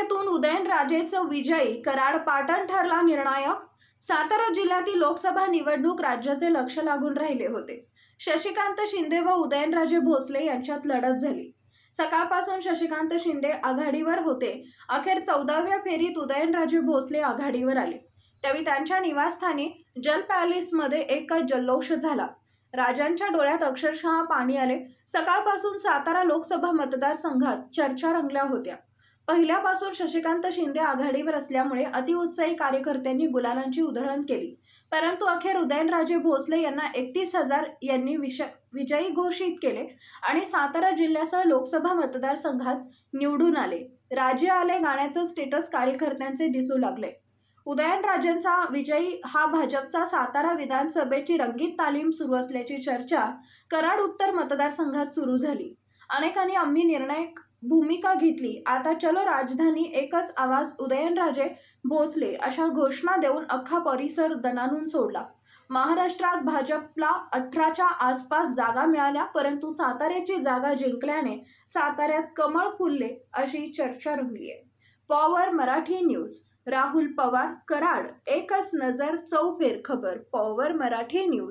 साताऱ्यातून उदयनराजेचं विजयी कराड पाटण ठरला निर्णायक. सातारा जिल्ह्यातील लोकसभा निवडणूक राज्याचे लक्ष लागून राहिले होते. शशिकांत शिंदे व उदयनराजे भोसले यांच्यात लढत झाली. सकाळपासून शशिकांत शिंदे आघाडीवर होते. अखेर चौदाव्या फेरीत उदयनराजे भोसले आघाडीवर आले. त्यावेळी त्यांच्या निवासस्थानी जल पॅलेसमध्ये एक जल्लोष झाला. राजांच्या डोळ्यात अक्षरशः पाणी आले. सकाळपासून सातारा लोकसभा मतदारसंघात चर्चा रंगल्या होत्या. पहिल्यापासून शशिकांत शिंदे आघाडीवर असल्यामुळे अतिउत्साही कार्यकर्त्यांनी गुलालांची उधळण केली. परंतु अखेर उदयनराजे भोसले यांना एकतीस हजार यांनी विष विजयी घोषित केले आणि सातारा जिल्ह्यासह लोकसभा मतदारसंघात निवडून आले. राजे आले गाण्याचं स्टेटस कार्यकर्त्यांचे दिसू लागले. उदयनराजेंचा विजयी हा भाजपचा सातारा विधानसभेची रंगीत तालीम सुरू असल्याची चर्चा कराड उत्तर मतदारसंघात सुरू झाली. अनेकांनी आम्ही निर्णायक भूमिका घेतली. आता चलो राजधानी एकच आवाज उदयनराजे भोसले अशा घोषणा देऊन अख्खा परिसर दणानून सोडला. महाराष्ट्रात भाजपला अठराच्या आसपास जागा मिळाल्या परंतु साताऱ्याची जागा जिंकल्याने साताऱ्यात कमळ फुलले अशी चर्चा रंगली आहे. पॉवर मराठी न्यूज राहुल पवार कराड एकच नजर चौफेर खबर पॉवर मराठी न्यूज.